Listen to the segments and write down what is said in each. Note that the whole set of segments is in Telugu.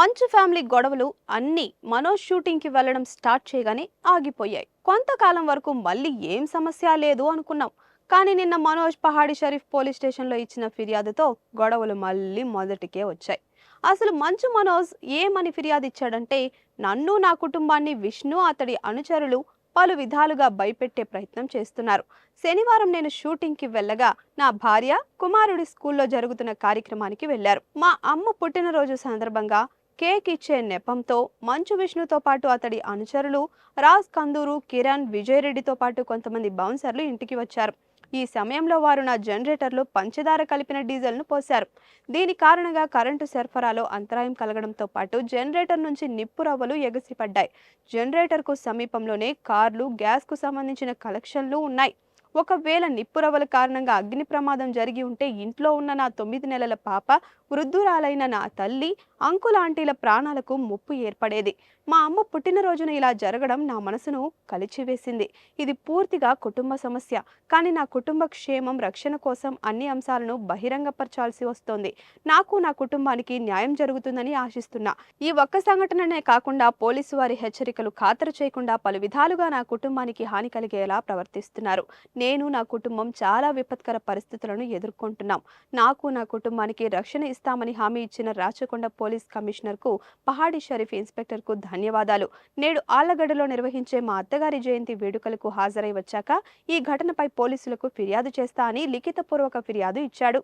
మంచు ఫ్యామిలీ గొడవలు అన్నీ మనోజ్ షూటింగ్కి వెళ్ళడం స్టార్ట్ చేయగానే ఆగిపోయాయి. కొంతకాలం వరకు మళ్ళీ ఏం సమస్య లేదు అనుకున్నాం. కానీ నిన్న మనోజ్ పహాడి షరీఫ్ పోలీస్ స్టేషన్లో ఇచ్చిన ఫిర్యాదుతో గొడవలు మళ్ళీ మొదటికే వచ్చాయి. అసలు మంచు మనోజ్ ఏమని ఫిర్యాదు ఇచ్చాడంటే నన్ను నా కుటుంబాన్ని విష్ణు అతడి అనుచరులు పలు విధాలుగా భయపెట్టే ప్రయత్నం చేస్తున్నారు. శనివారం నేను షూటింగ్కి వెళ్ళగా నా భార్య కుమారుడి స్కూల్లో జరుగుతున్న కార్యక్రమానికి వెళ్ళారు మా అమ్మ పుట్టినరోజు సందర్భంగా కేక్ ఇచ్చే నెపంతో మంచు విష్ణుతో పాటు అతడి అనుచరులు రాజ్ కందూరు కిరణ్ విజయ్ రెడ్డితో పాటు కొంతమంది బౌన్సర్లు ఇంటికి వచ్చారు. ఈ సమయంలో వారు నా జనరేటర్లో పంచదార కలిపిన డీజిల్ను పోశారు. దీని కారణంగా కరెంటు సరఫరాలో అంతరాయం కలగడంతో పాటు జనరేటర్ నుంచి నిప్పు రవ్వలు ఎగసిపడ్డాయి. జనరేటర్కు సమీపంలోనే కార్లు గ్యాస్కు సంబంధించిన కలెక్షన్లు ఉన్నాయి. ఒకవేళ నిప్పురవల కారణంగా అగ్ని ప్రమాదం జరిగి ఉంటే ఇంట్లో ఉన్న నా తొమ్మిది నెలల పాప వృద్ధురాలైన నా తల్లి అంకులాంటీల ప్రాణాలకు ముప్పు ఏర్పడేది. మా అమ్మ పుట్టినరోజున ఇలా జరగడం నా మనసును కలిచివేసింది. ఇది పూర్తిగా కుటుంబ సమస్య. కానీ నా కుటుంబ క్షేమం రక్షణ కోసం అన్ని అంశాలను బహిరంగపరచాల్సి వస్తోంది. నాకు నా కుటుంబానికి న్యాయం జరుగుతుందని ఆశిస్తున్నా. ఈ ఒక్క సంఘటననే కాకుండా పోలీసు వారి హెచ్చరికలు ఖాతరు చేయకుండా పలు విధాలుగా నా కుటుంబానికి హాని కలిగేలా ప్రవర్తిస్తున్నారు. నేను నా కుటుంబం చాలా విపత్కర పరిస్థితులను ఎదుర్కొంటున్నాం. నాకు నా కుటుంబానికి రక్షణ ఇస్తామని హామీ ఇచ్చిన రాచకొండ పోలీస్ కమిషనర్కు పహాడి షరీఫ్ ఇన్స్పెక్టర్కు ధన్యవాదాలు. నేడు ఆళ్ళగడ్డలో నిర్వహించే మా అత్తగారి జయంతి వేడుకలకు హాజరై వచ్చాక ఈ ఘటనపై పోలీసులకు ఫిర్యాదు చేస్తా అని లిఖితపూర్వక ఫిర్యాదు ఇచ్చాడు.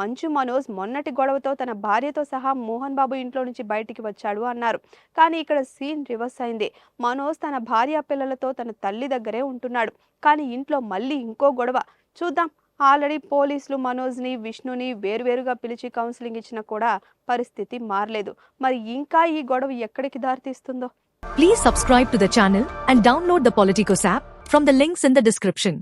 మంచు మనోజ్ మొన్నటి గొడవతో తన భార్యతో సహా మోహన్ బాబు ఇంట్లో నుంచి బయటికి వచ్చాడు అన్నారు. కానీ ఇక్కడ సీన్ రివర్స్ అయింది. మనోజ్ తన భార్య పిల్లలతో తన తల్లి దగ్గరే ఉంటున్నాడు. కానీ ఇంట్లో మళ్ళీ మళ్ళీ ఇంకో గొడవ. చూద్దాం. ఆల్రెడీ పోలీసులు మనోజ్ని విష్ణుని వేరువేరుగా పిలిచి కౌన్సిలింగ్ ఇచ్చిన కూడా పరిస్థితి మారలేదు. మరి ఇంకా ఈ గొడవ ఎక్కడికి దారితీస్తుందో? Please subscribe to the channel and download the Politicos app from the links in the description